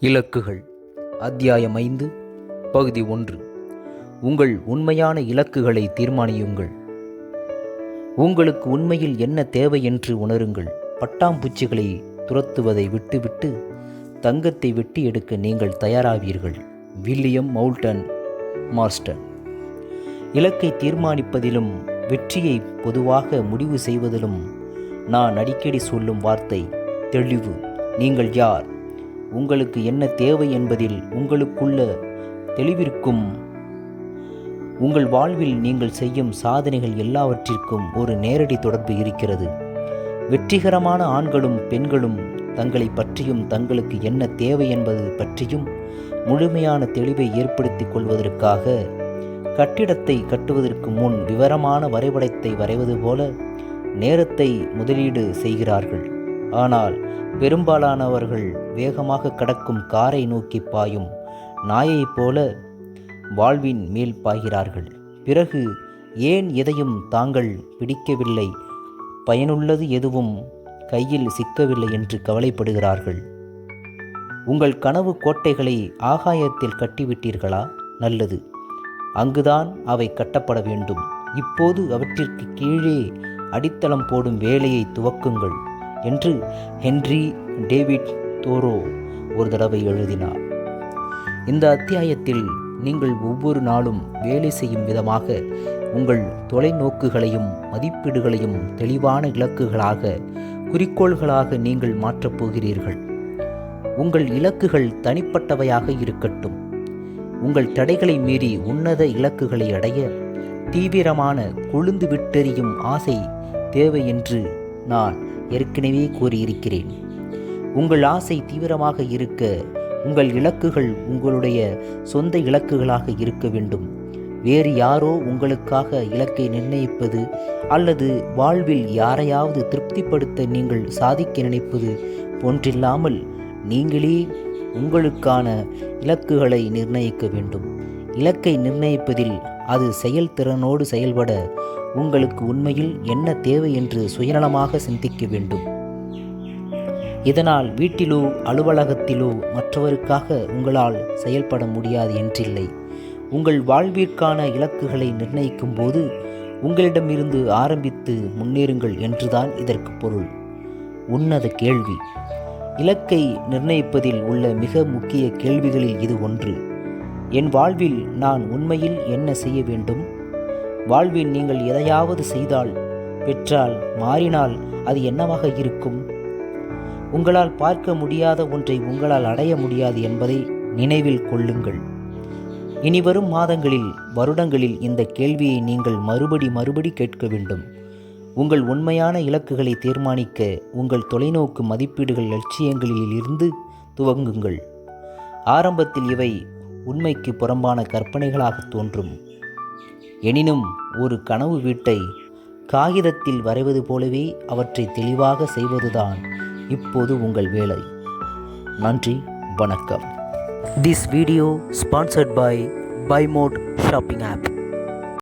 இலக்குகள். அத்தியாயம் ஐந்து பகுதி ஒன்று. உங்கள் உண்மையான இலக்குகளை தீர்மானியுங்கள். உங்களுக்கு உண்மையில் என்ன தேவை என்று உணருங்கள். பட்டாம்பூச்சிகளை துரத்துவதை விட்டுவிட்டு தங்கத்தை வெட்டி எடுக்க நீங்கள் தயாராவீர்கள். William மவுல்டன் Marston. இலக்கை தீர்மானிப்பதிலும் வெற்றியை பொதுவாக முடிவு செய்வதிலும் நான் அடிக்கடி சொல்லும் வார்த்தை தெளிவு. நீங்கள் யார்? உங்களுக்கு என்ன தேவை என்பதில் உங்களுக்குள்ள தெளிவிற்கும் உங்கள் வாழ்வில் நீங்கள் செய்யும் சாதனைகள் எல்லாவற்றிற்கும் ஒரு நேரடி தொடர்பு இருக்கிறது. வெற்றிகரமான ஆண்களும் பெண்களும் தங்களை பற்றியும் தங்களுக்கு என்ன தேவை என்பது பற்றியும் முழுமையான தெளிவை ஏற்படுத்திக் கொள்வதற்காக கட்டிடத்தை கட்டுவதற்கு முன் விவரமான வரைபடத்தை வரைவது போல நேரத்தை முதலீடு செய்கிறார்கள். ஆனால் பெரும்பாலானவர்கள் வேகமாக கடக்கும் காரை நோக்கி பாயும் நாயைப் போல வாழ்வின் மேல் பாய்கிறார்கள். பிறகு ஏன் எதையும் தாங்கள் பிடிக்கவில்லை? பயனுள்ளது எதுவும் கையில் சிக்கவில்லை என்று கவலைப்படுகிறார்கள். உங்கள் கனவு கோட்டைகளை ஆகாயத்தில் கட்டிவிட்டீர்களா? நல்லது. அங்குதான் அவை கட்டப்பட வேண்டும். இப்போது அவற்றிற்கு கீழே அடித்தளம் போடும் வேலையை துவக்குங்கள். என்று ஹென்றி டேவிட் தோரோ ஒரு தடவை எழுதினார். இந்த அத்தியாயத்தில் நீங்கள் ஒவ்வொரு நாளும் வேலை செய்யும் விதமாக உங்கள் தொலைநோக்குகளையும் மதிப்பீடுகளையும் தெளிவான இலக்குகளாக குறிக்கோள்களாக நீங்கள் மாற்றப் போகிறீர்கள். உங்கள் இலக்குகள் தனிப்பட்டவையாக இருக்கட்டும். உங்கள் தடைகளை மீறி உன்னத இலக்குகளை அடைய தீவிரமான கொழுந்து விட்டெறியும் ஆசை தேவை என்று நான் ஏற்கனவே கூறியிருக்கிறேன். உங்கள் ஆசை தீவிரமாக இருக்க உங்கள் இலக்குகள் உங்களுடைய சொந்த இலக்குகளாக இருக்க வேண்டும். வேறு யாரோ உங்களுக்காக இலக்கை நிர்ணயிப்பது அல்லது வாழ்வில் யாரையாவது திருப்திப்படுத்த நீங்கள் சாதிக்க நினைப்பது போன்றில்லாமல் நீங்களே உங்களுக்கான இலக்குகளை நிர்ணயிக்க வேண்டும். இலக்கை நிர்ணயிப்பதில் அது செயல்திறனோடு செயல்பட உங்களுக்கு உண்மையில் என்ன தேவை என்று சுயநலமாக சிந்திக்க வேண்டும். இதனால் வீட்டிலோ அலுவலகத்திலோ மற்றவருக்காக உங்களால் செயல்பட முடியாது என்றில்லை. உங்கள் வாழ்விற்கான இலக்குகளை நிர்ணயிக்கும் போது உங்களிடமிருந்து ஆரம்பித்து முன்னேறுங்கள் என்றுதான் இதற்கு பொருள். உன்னத கேள்வி. இலக்கை நிர்ணயிப்பதில் உள்ள மிக முக்கிய கேள்விகளில் இது ஒன்று. என் வாழ்வில் நான் உண்மையில் என்ன செய்ய வேண்டும்? வாழ்வில் நீங்கள் எதையாவது செய்தால் பெற்றால் மாறினால் அது என்னவாக இருக்கும்? உங்களால் பார்க்க முடியாத ஒன்றை உங்களால் அடைய முடியாது என்பதை நினைவில் கொள்ளுங்கள். இனிவரும் மாதங்களில் வருடங்களில் இந்த கேள்வியை நீங்கள் மறுபடி மறுபடி கேட்க வேண்டும். உங்கள் உண்மையான இலக்குகளை தீர்மானிக்க உங்கள் தொலைநோக்கு மதிப்பீடுகள் லட்சியங்களில் இருந்து துவங்குங்கள். ஆரம்பத்தில் இவை உண்மைக்கு புறம்பான கற்பனைகளாக தோன்றும். எனினும் ஒரு கனவு வீட்டை காகிதத்தில் வரைவது போலவே அவற்றை தெளிவாக செய்வதுதான் இப்போது உங்கள் வேலை. நன்றி வணக்கம். This video sponsored by by mod shopping app